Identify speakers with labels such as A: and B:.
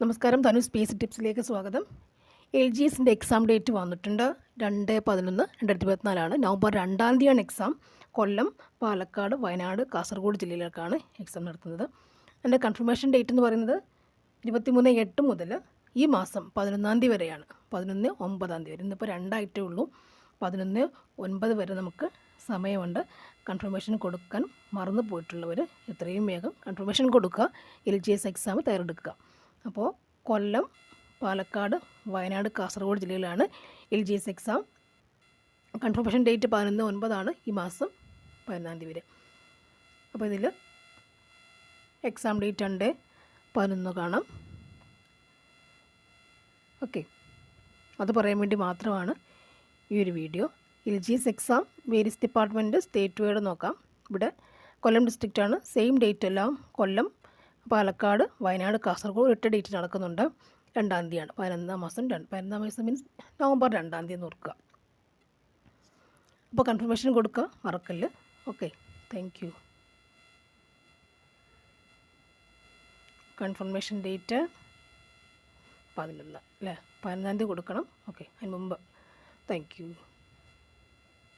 A: നമസ്കാരം തനു സ്പേസ് ടിപ്സിലേക്ക് സ്വാഗതം. എൽ ജി എസിന്റെ എക്സാം ഡേറ്റ് വന്നിട്ടുണ്ട് രണ്ട് പതിനൊന്ന് രണ്ടായിരത്തി ഇരുപത്തിനാലാണ്. നവംബർ രണ്ടാം തീയതിയാണ് എക്സാം കൊല്ലം പാലക്കാട് വയനാട് കാസർഗോഡ് ജില്ലയിലേക്കാണ് എക്സാം നടത്തുന്നത്. എന്റെ കൺഫർമേഷൻ ഡേറ്റ് എന്ന് പറയുന്നത് ഇരുപത്തിമൂന്ന് എട്ട് മുതൽ ഈ മാസം പതിനൊന്നാം തീയതി വരെയാണ്. പതിനൊന്ന് ഒമ്പതാം തീയതി വരെ. ഇന്നിപ്പോൾ രണ്ടായിട്ടേ ഉള്ളൂ. പതിനൊന്ന് ഒൻപത് വരെ നമുക്ക് സമയമുണ്ട്. കൺഫർമേഷൻ കൊടുക്കാൻ മറന്നു പോയിട്ടുള്ളവർ എത്രയും വേഗം കൺഫർമേഷൻ കൊടുക്കുക. എൽ ജി എസ് എക്സാം തയ്യാറെടുക്കുക. അപ്പോൾ കൊല്ലം പാലക്കാട് വയനാട് കാസർഗോഡ് ജില്ലയിലാണ് L G S exam. Confirmation date പതിനൊന്ന് ഒൻപതാണ് ഈ മാസം പതിനൊന്നാം തീയതി വരെ. അപ്പോൾ ഇതിൽ എക്സാം ഡേറ്റ് ഉണ്ട്. പതിനൊന്ന് കാണാം. ഓക്കെ അത് പറയാൻ വേണ്ടി മാത്രമാണ് ഈ ഒരു video L G S exam various department state wide നോക്കാം. ഇവിടെ കൊല്ലം ഡിസ്ട്രിക്റ്റാണ് സെയിം ഡേറ്റ് എല്ലാം കൊല്ലം പാലക്കാട് വയനാട് കാസർഗോഡ് എട്ട് ഡേറ്റ് നടക്കുന്നുണ്ട്. രണ്ടാം തീയതിയാണ്. പതിനൊന്നാം മാസം രണ്ട് പതിനൊന്നാം മാസം മീൻസ് നവംബർ രണ്ടാം തീയതി ഓർക്കുക. അപ്പോൾ കൺഫർമേഷൻ കൊടുക്കുക മറക്കല്ല്. Okay thank you confirmation date പതിനൊന്ന് അല്ലേ? പതിനൊന്നാം തീയതി കൊടുക്കണം. ഓക്കെ അതിന് മുമ്പ്. Thank you